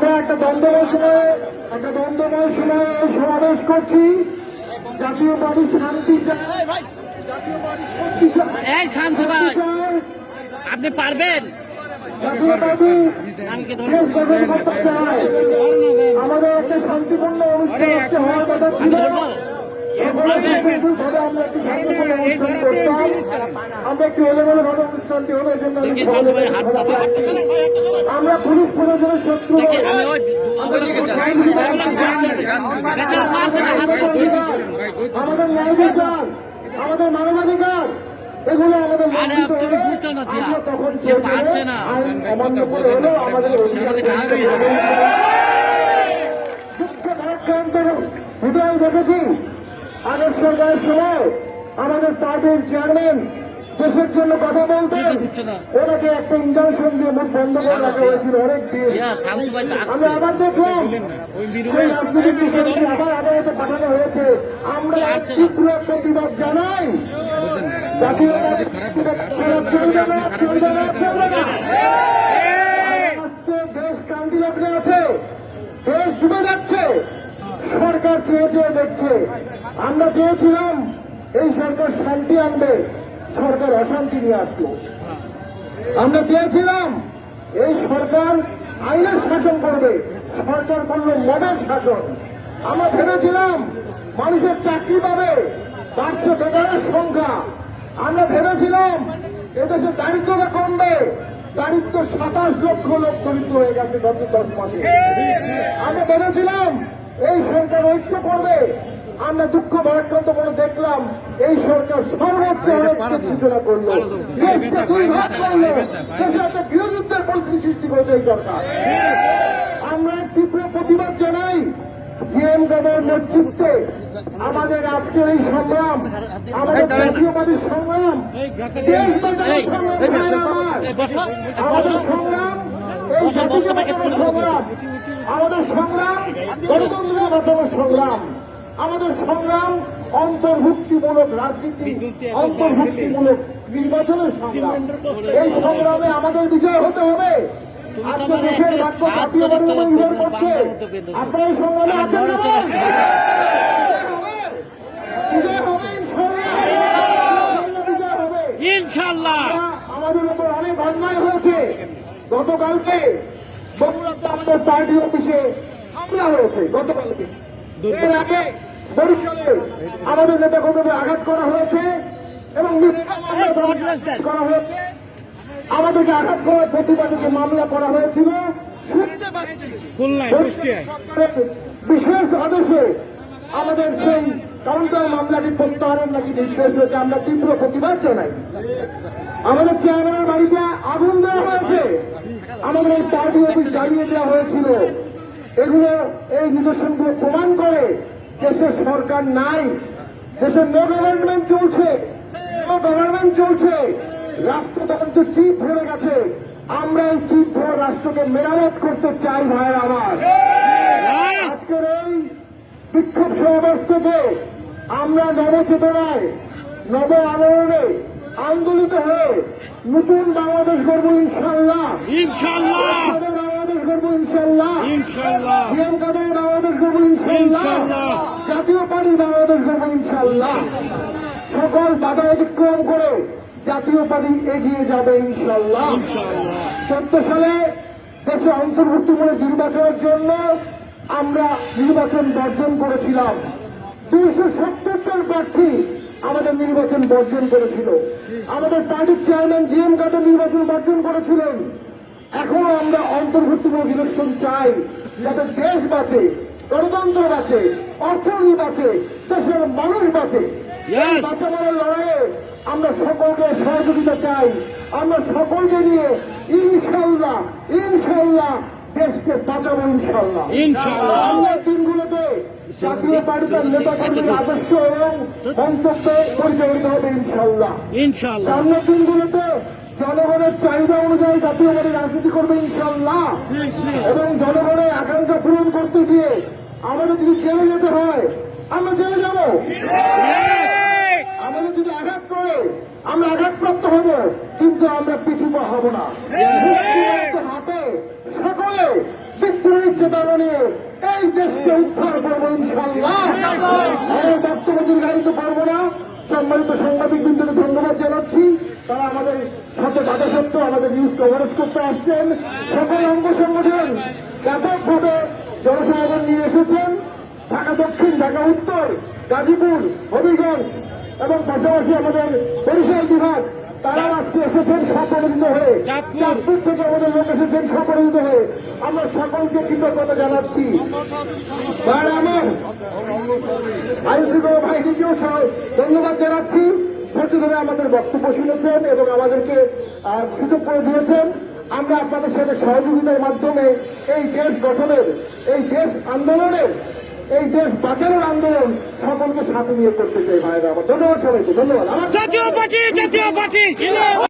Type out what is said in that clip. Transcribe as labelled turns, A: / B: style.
A: আমরা একটা দ্বন্দ্বময় সময়ে একটা দ্বন্দ্বময় সময়ে এই সমাবেশ করছি। জাতীয় পার্টি শান্তি চায় জাতীয় পার্টি স্বস্তি চায়।
B: আপনি পারবেন?
A: জাতীয় পার্টি
B: আমাকে
A: দেশ গঠন করতে চায়। আমাদের একটা শান্তিপূর্ণ অনুষ্ঠান হওয়ার কথা ছিল। আমরা একটি এলোমেলো ভাবে অনুষ্ঠানটি
B: কাঁপছে।
A: আমরা পুলিশ প্রশাসনের শত্রু। আমাদের ন্যায় বিচার আমাদের মানবাধিকার এগুলো আমাদের তখন
B: সে পারছে না।
A: অমান্য করে হলেও আমাদের
B: হবে।
A: দুঃখ ভারাক্রান্ত হৃদয় দেখেছি সরকারের সময় আমাদের পার্টির চেয়ারম্যান দেশের জন্য কথা বলতে ওনাকে একটা ইঞ্জেকশন দিয়ে মুখ বন্ধ করে রাখা হয়েছিল অনেক
B: ভাই
A: আমি আবার দেখলাম সেই রাজনৈতিক বিষয়টি আবার আদালতে পাঠানো হয়েছে। আমরা তীব্র প্রতিবাদ জানাই। জাতীয় দেশ কান্দি লগ্নে আছে। দেশ ডুবে যাচ্ছে। সরকার চেয়ে চেয়ে দেখছে। আমরা চেয়েছিলাম এই সরকার শান্তি আনবে, সরকার অশান্তি নিয়ে আসলো। আমরা চেয়েছিলাম এই সরকার আইনের শাসন করবে, সরকার করল মদের শাসন। আমরা ভেবেছিলাম মানুষের চাকরি পাবে, বাড়ছে বেকারের সংখ্যা। আমরা ভেবেছিলাম এদেশে দারিদ্রতা কমবে, দারিদ্র সাতাশ লক্ষ লোক দরিদ্র হয়ে গেছে গত দশ মাসে। আমরা ভেবেছিলাম এই সরকার ঐক্য করবে আমরা দুঃখ ভারাক্রান্ত করে দেখলাম এই সরকার সর্বোচ্চ সূচনা করল। দেশকে দুই ভাগ করল। দেশে একটা গৃহযুদ্ধের পরিস্থিতি সৃষ্টি করেছে এই সরকার। আমরা তীব্র প্রতিবাদ জানাই জিএম কাদের নেতৃত্বে আমাদের আজকের এই সংগ্রাম আমাদের জাতীয় পার্টির সংগ্রাম দেশ বাঁচানোর আমাদের সংগ্রাম এই। সংগ্রাম আমাদের সংগ্রাম গণতন্ত্র বাঁচানোর সংগ্রাম। আমাদের সংগ্রাম অন্তর্ভুক্তিমূলক রাজনীতি অন্তর্ভুক্তিমূলক নির্বাচনের সংগ্রাম। এই সংগ্রামে আমাদের বিজয় হতে হবে। আজকে দেশের ভাগ্য জাতীয় নির্ভর করছে। আপনারা সংগ্রামে আছেন বিজয় হবে। ইনশাআল্লাহ ইনশাআল্লাহ
B: ইনশাল্লাহ।
A: আমাদের উপর অনেক অন্যায় হয়েছে। গতকালকে বগুড়াতে আমাদের পার্টি অফিসে হামলা হয়েছে গতকালকে। এর আগে বরিশালে আমাদের নেতা কর্মীদের আঘাত করা হয়েছে এবং মিথ্যা করা হয়েছে। আমাদেরকে আঘাত করার প্রতিবাদে যে মামলা করা হয়েছিল শুনতে পাচ্ছি। বিশেষ আদেশে আমাদের সেই কাউন্টার মামলাটি প্রত্যাহারের নাকি নির্দেশ রয়েছে আমরা তীব্র প্রতিবাদ জানাই। আমাদের চেয়ারম্যানের বাড়িতে আগুন দেওয়া হয়েছে। আমাদের এই পার্টি অফিস জ্বালিয়ে দেওয়া হয়েছিল। এগুলো এই নিদর্শনগুলো প্রমাণ করে দেশের সরকার নাই দেশের নো গভর্নমেন্ট চলছে নো গভর্নমেন্ট চলছে। রাষ্ট্রতন্ত্র চিপ ধরে গেছে। আমরা এই চিপ ধরে রাষ্ট্রকে মেরামত করতে চাই ভাইয়ের আমার। আজকের এই বিক্ষোভ সমাবেশ থেকে আমরা নবচেতনায় নব আলোড়নে আন্দোলিত হয়ে নতুন বাংলাদেশ গড়ব ইনশাল্লাহ
B: ইনশাল্লাহ
A: বাংলাদেশ গড়ব ইনশাল্লাহ।
B: ইনশাল্লাহ।
A: পিএম কাদের বাংলাদেশ গড়ব ইনশাল্লাহ। জাতীয় পার্টির বাংলাদেশ গড়ব ইনশাল্লাহ। সকল বাধা অতিক্রম করে জাতীয় পার্টি এগিয়ে যাবে ইনশাল্লাহ। চোদ্দ সালে দেশে অন্তর্ভুক্তিমূলক নির্বাচনের জন্য আমরা নির্বাচন বর্জন করেছিলাম। দুইশো সত্তর জন প্রার্থী আমাদের নির্বাচন বর্জন করেছিল। আমাদের পার্টির চেয়ারম্যান জি এম কাদের নির্বাচন বর্জন করেছিলেন। এখনও আমরা অন্তর্ভুক্তিমূলক ইলেকশন চাই যাতে দেশ বাঁচে গণতন্ত্র বাঁচে অর্থনীতি বাঁচে দেশের মানুষ বাঁচে।
B: Yes.
A: লড়াইয়ে আমরা সকলকে সহযোগিতা চাই। আমরা সকলকে নিয়ে ইনশাল্লাহ ইনশাল্লাহ দেশকে বাঁচাবো ইনশাল্লাহ। সামনের দিনগুলোতে জাতীয় পার্টির নেতা কর্মীর আদর্শ এবং মন্তব্যে পরিচালিত হবে ইনশাল্লাহ
B: ইনশাল্লাহ
A: সামনের দিনগুলোতে জনগণের চাহিদা অনুযায়ী জাতীয় পার্টি রাজনীতি করবে ইনশাল্লাহ এবং জনগণের আকাঙ্ক্ষা পূরণ করতে গিয়ে আমাদের যদি জেলে যেতে হয়। আমরা জেলে যাব। আমাদের যদি আঘাত করে, আমরা আঘাতপ্রাপ্ত হব, কিন্তু আমরা পিছু পা হব না। হাতে সকলে বিদ্রোহী এই দেশকে উদ্ধার করব ইনশাল্লাহ বক্তব্য দীর্ঘায়িত পারব না। সম্মানিত সাংবাদিক বিন্দুকে ধন্যবাদ জানাচ্ছি। তারা আমাদের সাথে বাধা সত্ত্বেও আমাদের নিউজ কভারেজ করতে আসছেন। সকল অঙ্গ সংগঠন ব্যাপকভাবে জনসমাগম নিয়ে এসেছেন। ঢাকা দক্ষিণ ঢাকা উত্তর গাজীপুর হবিগঞ্জ এবং পাশাপাশি আমাদের বরিশাল বিভাগ তারাও আজকে এসেছেন স্বপরিচিত হয়ে। চাঁদপুর। থেকে আমাদের লোক এসেছেন স্বপরিচিত হয়ে। আমরা সকলকে কৃতজ্ঞতা জানাচ্ছি। আর আমার আইন শৃঙ্খলা বাহিনীকেও ধন্যবাদ জানাচ্ছি। ধৈর্য ধরে আমাদের বক্তব্য শুনেছেন এবং আমাদেরকে সুযোগ করে দিয়েছেন। আমরা আপনাদের সাথে সহযোগিতার মাধ্যমে এই দেশ গঠনের, এই দেশ আন্দোলনের, এই দেশ বাঁচানোর আন্দোলন সকলকে সাথে নিয়ে করতে চাই ভাইরা আমার। ধন্যবাদ সবাইকে, ধন্যবাদ। আমার